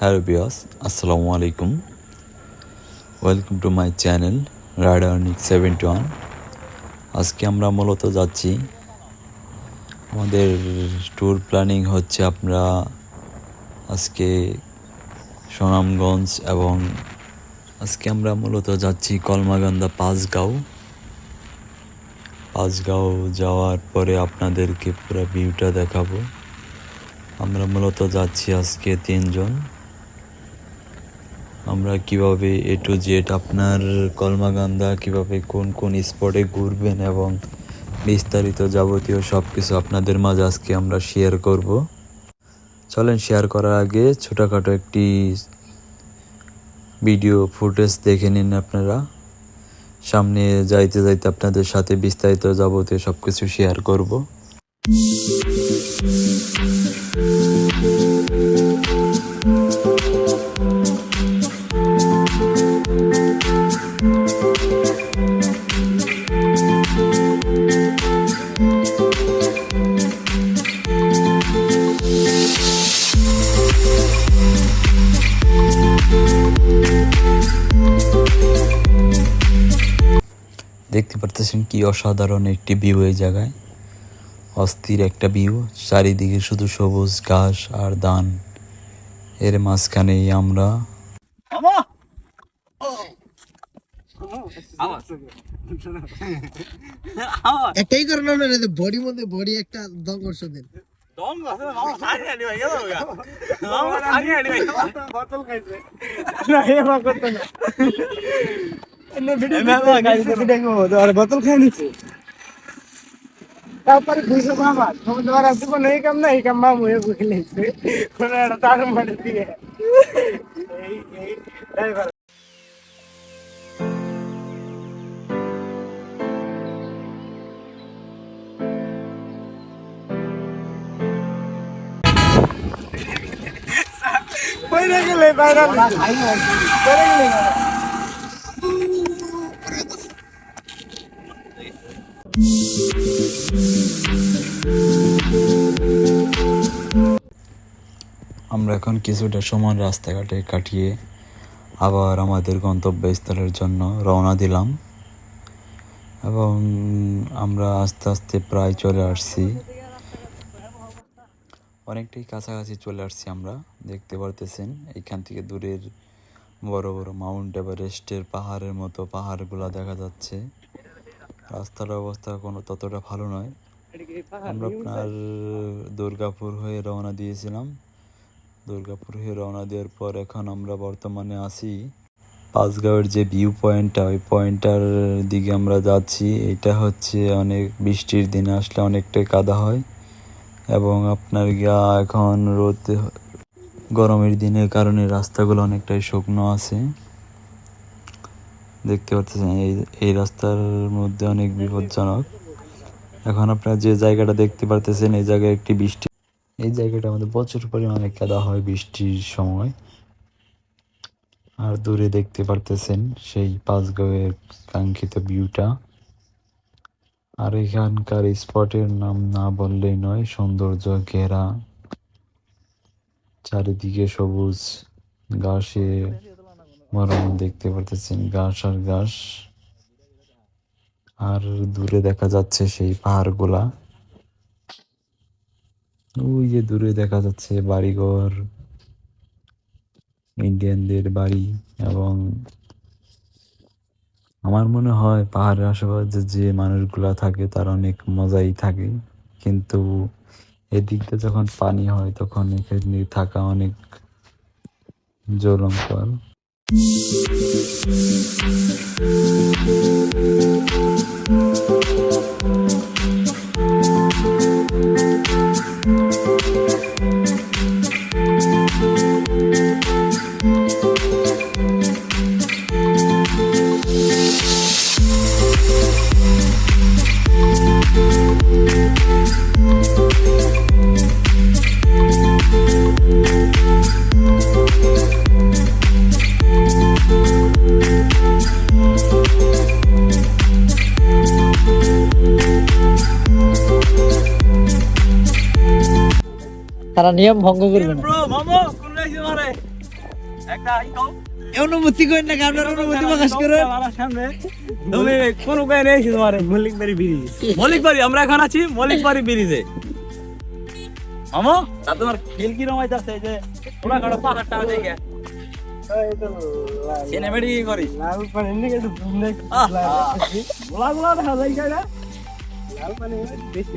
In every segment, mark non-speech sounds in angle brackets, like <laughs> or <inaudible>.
Hello বিয়াস আসসালামু আলাইকুম। ওয়েলকাম টু মাই চ্যানেল রাইডারনিক সেভেন্টি ওয়ান। আজকে আমরা মূলত যাচ্ছি, আমাদের ট্যুর প্ল্যানিং হচ্ছে আমরা আজকে সুনামগঞ্জ এবং আজকে আমরা মূলত যাচ্ছি কলমাগান্দা পাঁচগাঁও। পাঁচগাঁও যাওয়ার পরে আপনাদেরকে পুরো ভিউটা দেখাবো। আমরা মূলত যাচ্ছি আজকে তিনজন। আমরা কীভাবে এ টু জেড আপনার কলমাগান্দা, কীভাবে কোন কোন স্পটে ঘুরবেন এবং বিস্তারিত যাবতীয় সব কিছু আপনাদের মাঝে আজকে আমরা শেয়ার করব। চলেন শেয়ার করার আগে ছোটোখাটো একটি ভিডিও ফুটেজ দেখে নিন আপনারা। সামনে যাইতে যাইতে আপনাদের সাথে বিস্তারিত যাবতীয় সব কিছু শেয়ার করব। কি অসাধারণ একটি ভিউ এই জায়গায়। অস্থির একটা ভিউ চারিদিকে শুধু সবুজ ঘাস আর ধান। এর মাঝখানেই আমরা একটাই কারণ না রে বডি মধ্যে বডি একটা দঙ্গর দেন। বোতল খাই নিচ্ছে। তারপরে দুইশো মামা তোমার আসতে কোনো এই কাম না এই কাম মামু এ বুঝে নিচ্ছে। কোনো একটা তার মানে দিয়ে। এই এই ড্রাইভার পয়রা গেলে বাইরে পয়রা গেলে আমরা এখন কিছুটা সময় রাস্তাঘাটে কাটিয়ে আবার আমাদের গন্তব্যস্থলের জন্য রওনা দিলাম। এবং আমরা আস্তে আস্তে প্রায় চলে আসছি। অনেকটাই কাছাকাছি চলে আসছি আমরা, দেখতে পারতেছেন এখান থেকে দূরের বড় বড় মাউন্ট এভারেস্টের পাহাড়ের মতো পাহাড়গুলো দেখা যাচ্ছে। রাস্তার অবস্থা কোনো ততটা ভালো নয়। আমরা আপনার দুর্গাপুর হয়ে রওনা দিয়েছিলাম। দুর্গাপুর হয়ে রওনা দেওয়ার পর এখন আমরা বর্তমানে আছি পাঁচগাঁওয়ের যে ভিউ পয়েন্টটা ওই পয়েন্টটার দিকে আমরা যাচ্ছি। এটা হচ্ছে অনেক বৃষ্টির দিনে আসলে অনেকটাই কাদা হয় এবং আপনার গা এখন রোদ গরমের দিনের কারণে রাস্তাগুলো অনেকটাই শুকনো আছে। দেখতে পাচ্ছেন, এই এই রাস্তার মধ্যে অনেক বিপজ্জনক। এখন আপনারা যে জায়গাটা দেখতে পারতেছেন, এই জায়গায় একটি বৃষ্টি। এই জায়গাটা আমাদের প্রচুর পরিমাণে কাদা হয় বৃষ্টির সময়। আর দূরে দেখতে পারতেছেন সেই পাঁচগাঁওয়ের কাঙ্ক্ষিত ভিউটা। আর এখানকার স্পটের নাম না বললেই নয়, সৌন্দর্য ঘেরা। চারিদিকে সবুজ ঘাসে মরম দেখতে পারতেছেন, ঘাস আর ঘাস। আর দূরে দেখা যাচ্ছে সেই পাহাড়গুলা। ওই যে দূরে দেখা যাচ্ছে বাড়িঘর, ইন্ডিয়ানদের বাড়ি এবং আমার মনে হয় পাহাড়ের আশেপাশে যে মানুষগুলা থাকে তার অনেক মজাই থাকে। কিন্তু এদিকটা যখন পানি হয় তখন এখানে থাকা অনেক জলঙ্কর Thank you. তারা নিয়ম ভঙ্গ করবে না। Bro, মামা কোন রাইছে মারে? একটা আই তো অনুমতি করেন না আপনার অনুমতি প্রকাশ করেন। তুমি কোন উপায় নেই তোমার মল্লিক বাড়ি ব্রিজ। আমরা এখন আছি ব্রিজে। মামা তা তোমার ফিল কি রমাই যাচ্ছে এই যে ওরা কাটা পাহাড়টা দেখে। সিনেমেটি কি করিস। লাল পানি নিয়ে একটু ঘুমনে আহ, আহ। গোলা গোলা দেখা যায় লাল পানি বেশি।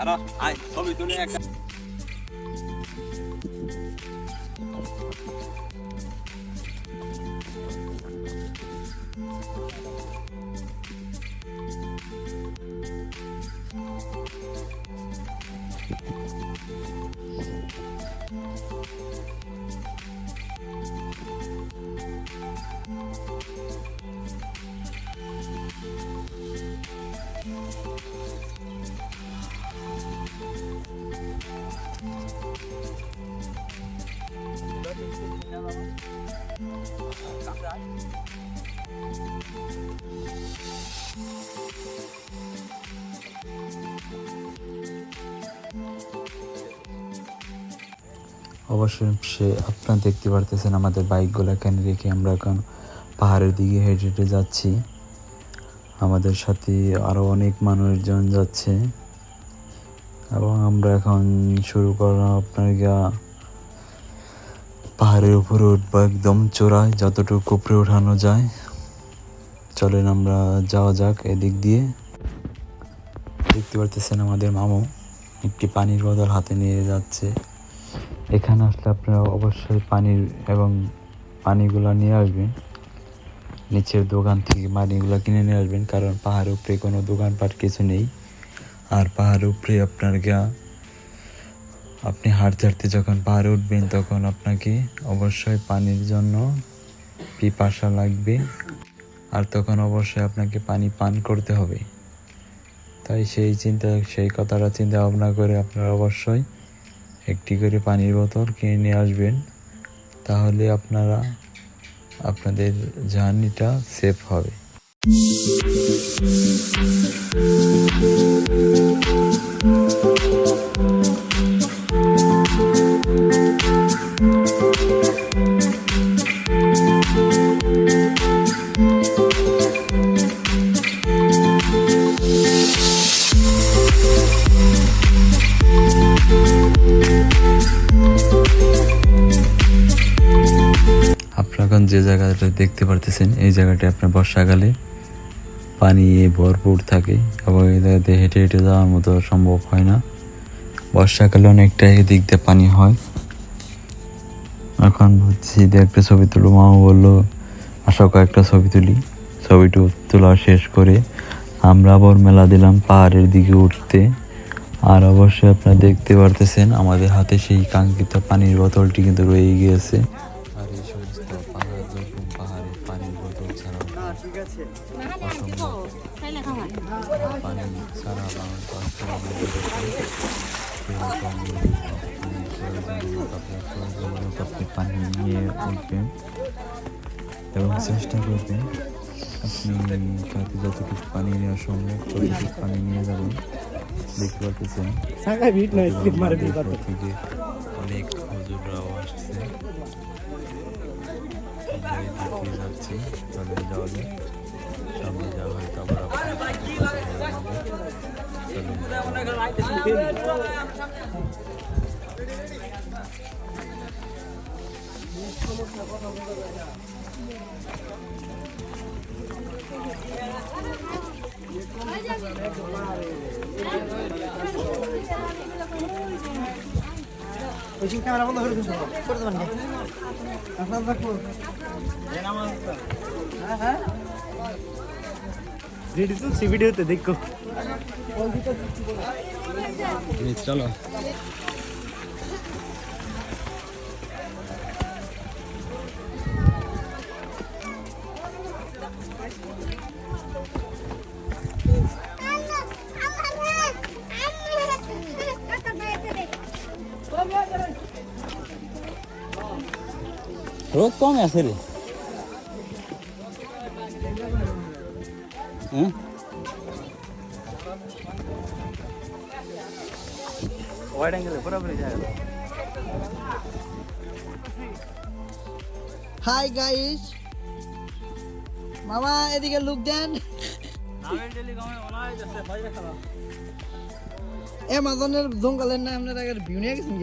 আরও আয় ছবি তুলে একটা। অবশ্যই সে আপনারা দেখতে পারতেছেন আমাদের বাইকগুলো কেন রেখে আমরা এখন পাহাড়ের দিকে হেঁটে হেঁটে যাচ্ছি। আমাদের সাথে আরও অনেক মানুষজন যাচ্ছে। এবং আমরা এখন শুরু করলাম আপনার গা পাহাড়ের উপরে উঠবো একদম চোরায় যতটুকু উপরে ওঠানো যায়। চলেন আমরা যাওয়া যাক এদিক দিয়ে। দেখতে পারতেছেন আমাদের মামু একটি পানির বোতল হাতে নিয়ে যাচ্ছে। এখানে আসলে আপনারা অবশ্যই পানির এবং পানিগুলো নিয়ে আসবেন। নিচের দোকান থেকে পানিগুলো কিনে নিয়ে আসবেন, কারণ পাহাড়ের উপরে কোনো দোকানপাট কিছু নেই। আর পাহাড়ের উপরে আপনার গা আপনি হাঁটতে হাঁটতে যখন পাহাড়ে উঠবেন, তখন আপনাকে অবশ্যই পানির জন্য পিপাসা লাগবে। আর তখন অবশ্যই আপনাকে পানি পান করতে হবে। তাই সেই চিন্তা, সেই কথাটা চিন্তা ভাবনা করে আপনারা অবশ্যই একটি করে পানির বোতল কিনে নিয়ে আসবেন। তাহলে আপনারা আপনাদের জার্নিটা সেফ হবে। Thank এখন জায়গাটা দেখতে পারতেছেন, এই জায়গাটি আপনার বর্ষাকালে পানি ভরপুর থাকে এবং এই জায়গাতে হেঁটে হেঁটে যাওয়ার মতো সম্ভব হয় না। বর্ষাকালে অনেকটা এদিক দিয়ে পানি হয়। এখন ভাবছি একটা ছবি তুলো মামা বলল, আসো কয়েকটা ছবি তুলি। ছবিটা তোলা শেষ করে আমরা আবার মেলা দিলাম পাহাড়ের দিকে উঠতে। আর অবশ্যই আপনারা দেখতে পারতেছেন, আমাদের হাতে সেই কাঙ্ক্ষিত পানির বোতলটি কিন্তু রয়ে গিয়েছে। উঠবেন এবং চেষ্টা করবেন আপনি সাথে যতটুকু পানি নেওয়া সম্ভব ততটুকু পানি নিয়ে যাবেন। দেখতে পাচ্ছেন থেকে অনেক হুজুররাও আসছে। এই যাচ্ছি চলে যাওয়া সামনে যাওয়া আপনার ওই ক্যামেরা বন্ধ করে দিছো করে দেবেন আপনার ভিডিওতে দেখো চলো। রোদ কম আছে রে। হ্যাঁ? ওয়াইড অ্যাঙ্গেলে বরাবরই যায়। হাই গাইস মামা এদিকে লুক দেন। অ্যামাজনের জঙ্গলের না আপনার আগে ভিউ নিয়ে গেছেন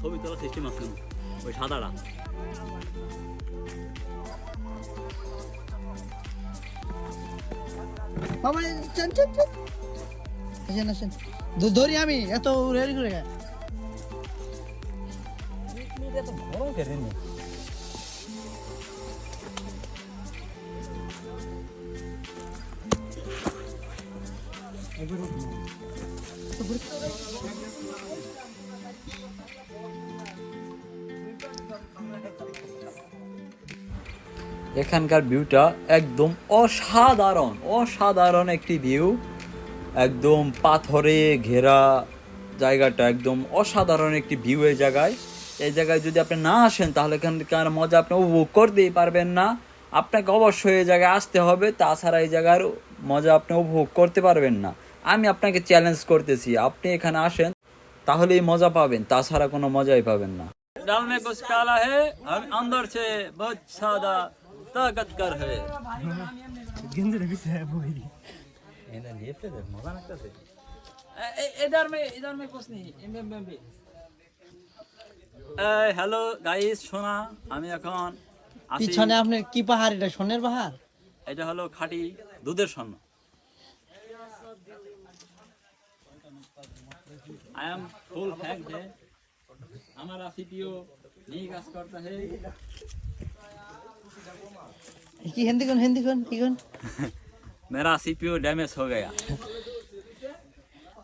ছবি তোলা সিস্টেম আছে। না ওই সাদাটা মামা চল চল চল। আসেন। আসেন ধরি আমি এত রেডি করে গে। এখানকার ভিউটা একদম অসাধারণ অসাধারণ একটি ভিউ একদম পাথরে ঘেরা জায়গাটা, একদম অসাধারণ একটি ভিউ এই জায়গায়। এই জায়গায় যদি আপনি না আসেন, তাহলে এখানকার মজা আপনি উপভোগ করতেই পারবেন না। আপনাকে অবশ্যই এই জায়গায় আসতে হবে, তাছাড়া এই জায়গার মজা আপনি উপভোগ করতে পারবেন না। আমি আপনাকে চ্যালেঞ্জ করতেছি, আপনি এখানে আসেন তাহলে মজা পাবেন, তাছাড়া কোনো মজাই পাবেন না। ডাল মে কুছ কালা হে, আর অন্দর সে বহুত সাদা। ताकत कर है গেঞ্জিটা পিছিয়ে বই इधर में इधर में कुछ नहीं इनमें में भी হ্যালো গাইস শোনা আমি এখন আছি পিছনে আপনি কি পাহাড় এটা সোনের পাহাড় এটা হলো খাঁটি দুধের স্বর্ণ आई एम फुल फैक्ट है हमारा सीपीओ नहीं काज करता की हिंदी कौन हिंदी कौन की कौन <laughs> मेरा सीपीयू डैमेज हो गया।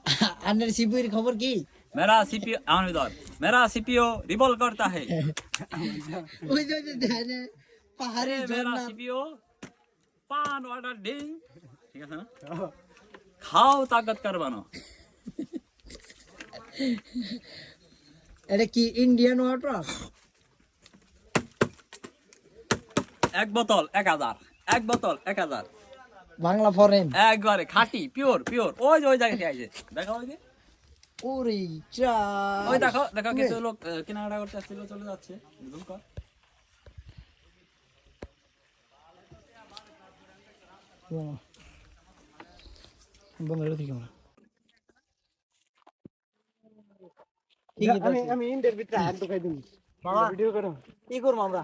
<laughs> अंदर सीपीयू की खबर की? मेरा सीपीयू ऑन विदाउट मेरा सीपीयू रिबॉल करता है। ओए जो जो है पहाड़े मेरा सीपीयू पान वाटर डिंग ठीक है ना खाओ ताकत कर बनो। <laughs> अरे की इंडियन वाटर এক বোতল এক হাজার। এক বোতল এক হাজার। বাংলা ফরেন একবারে খাঁটি পিওর পিওর ওই যে ওই জায়গায় আছে দেখো ওই যে। ওরে চা ওই দেখো দেখো কিছু লোক কেনাকাটা করতে আসছিল চলে যাচ্ছে। জুম কর। আমি আমি ইন্টার হাত ঢুকাই দিই ভিডিও করো। কি করব আমরা?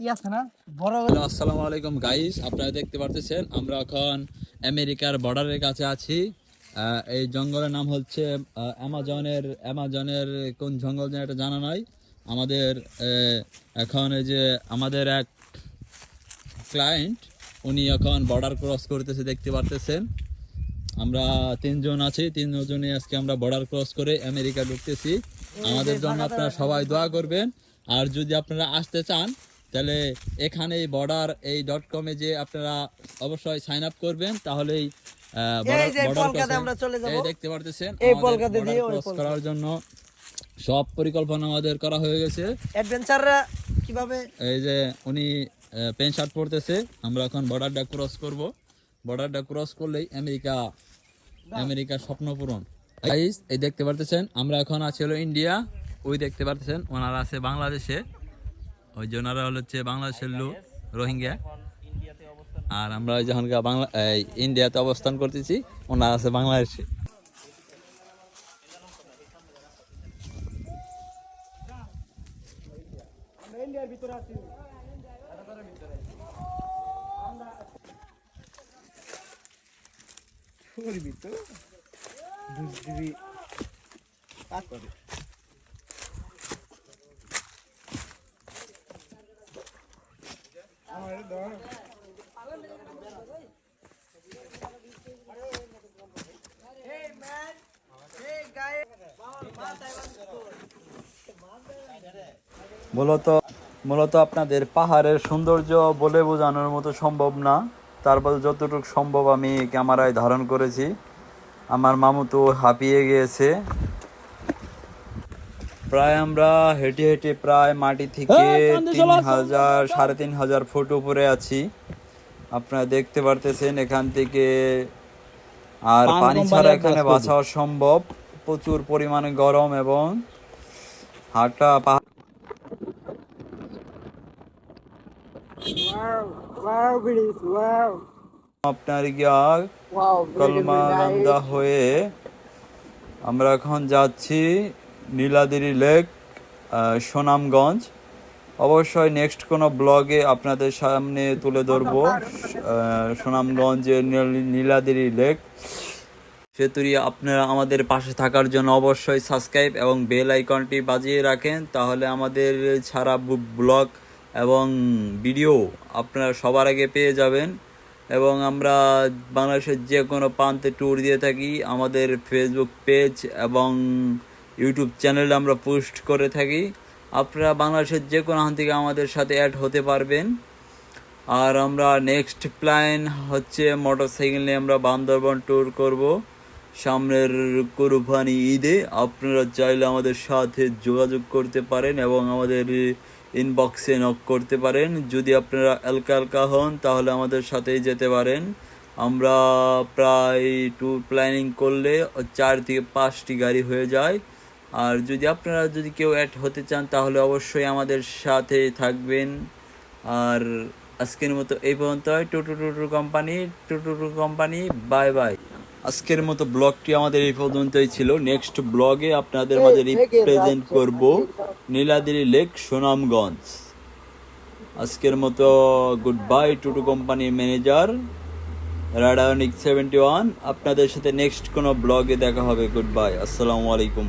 আসসালামু আলাইকুম গাইস আপনারা দেখতে পারতেছেন আমরা এখন আমেরিকার বর্ডারের কাছে আছি। এই জঙ্গলের নাম হচ্ছে অ্যামাজনের অ্যামাজনের কোন জঙ্গল যেন এটা জানা নাই। আমাদের এখন এই যে আমাদের এক ক্লায়েন্ট উনি এখন বর্ডার ক্রস করতেছে দেখতে পারতেছেন। আমরা তিনজন আছি তিনজনে আজকে আমরা বর্ডার ক্রস করে আমেরিকা ঢুকতেছি। আমাদের জন্য আপনারা সবাই দোয়া করবেন। আর যদি আপনারা আসতে চান তাহলে এখানে বর্ডার এই ডট কমে যে আপনারা অবশ্যই সাইন আপ করবেন তাহলেই দেখতে পারতেছেন করার জন্য সব পরিকল্পনা আমাদের করা হয়ে গেছে। অ্যাডভেঞ্চাররা কীভাবে? এই যে উনি প্যান্ট শার্ট পরতেছে আমরা এখন বর্ডারটা ক্রস করব। বর্ডারটা ক্রস করলেই আমেরিকা আমেরিকার স্বপ্ন পূরণ। এই দেখতে পারতেছেন আমরা এখন আছি হলো ইন্ডিয়া ওই দেখতে পারতেছেন ওনারা আছে বাংলাদেশে। ওই যে ওনারা হচ্ছে বাংলাদেশের লোক রোহিঙ্গা। আর আমরা ওই যখন বাংলা ইন্ডিয়াতে অবস্থান করতেছি ওনারা আছে বাংলাদেশে। ইন্ডিয়ার ভিতরে আছি করবি তো বুঝবি কাজ করে আমার ধর মূলত মূলত আপনাদের পাহাড়ের সৌন্দর্য বলে বোঝানোর মতো সম্ভব না। তারপর যতটুকু সম্ভব আমি ক্যামেরায় ধারণ করেছি। আমার মামু তো হাঁপিয়ে গিয়েছে। প্রায় আমরা হেঁটে হেঁটে প্রায় মাটি থেকে তিন হাজার সাড়ে তিন হাজার ফুট উপরে আছি। আপনারা দেখতে পারতেছেন এখান থেকে আর পানি ছাড়া এখানে। বাঁচা অসম্ভব প্রচুর পরিমাণে গরম এবং হাঁটা আপনার Wow, কলমানন্দা হয়ে আমরা এখন যাচ্ছি নীলাদিরি লেক সুনামগঞ্জ। অবশ্যই নেক্সট কোনো ব্লগে আপনাদের সামনে তুলে ধরবো সুনামগঞ্জের নীল- নীলাদিরি লেক। সেতুরি আপনারা আমাদের পাশে থাকার জন্য অবশ্যই সাবস্ক্রাইব এবং বেল আইকনটি বাজিয়ে রাখেন তাহলে আমাদের ছাড়া ব্লগ এবং ভিডিও আপনারা সবার আগে পেয়ে যাবেন। এবং আমরা বাংলাদেশের যে কোনো প্রান্তে ট্যুর দিয়ে থাকি, আমাদের ফেসবুক পেজ এবং ইউটিউব চ্যানেলে আমরা পোস্ট করে থাকি। আপনারা বাংলাদেশের যে কোনো হান থেকে আমাদের সাথে অ্যাড হতে পারবেন। আর আমরা নেক্সট প্ল্যান হচ্ছে মোটরসাইকেল নিয়ে আমরা বান্দরবন ট্যুর করব। সামনের কোরবানি ঈদে আপনারা চাইলে আমাদের সাথে যোগাযোগ করতে পারেন এবং আমাদের ইনবক্সে নক করতে পারেন। যদি আপনারা এলকা এলকা হন, তাহলে আমাদের সাথেই যেতে পারেন। আমরা প্রায় ট্যুর প্ল্যানিং করলে চার থেকে পাঁচটি গাড়ি হয়ে যায়। আর যদি আপনারা যদি কেউ অ্যাড হতে চান, তাহলে অবশ্যই আমাদের সাথে থাকবেন। আর আজকের মতো এই পর্যন্ত টুটু টুটু কোম্পানি টুটু টুটু কোম্পানি বাই বাই আজকের মতো ব্লগটি আমাদের এই পর্যন্তই ছিল। নেক্সট ব্লগে আপনাদের মাঝে রিপ্রেজেন্ট করব নীলাদিরি লেক, সুনামগঞ্জ। আজকের মতো গুড বাই টুটু কোম্পানি ম্যানেজার রাডানিক সেভেন্টি ওয়ান আপনাদের সাথে নেক্সট কোনো ব্লগে দেখা হবে। গুড বাই আসসালামু আলাইকুম।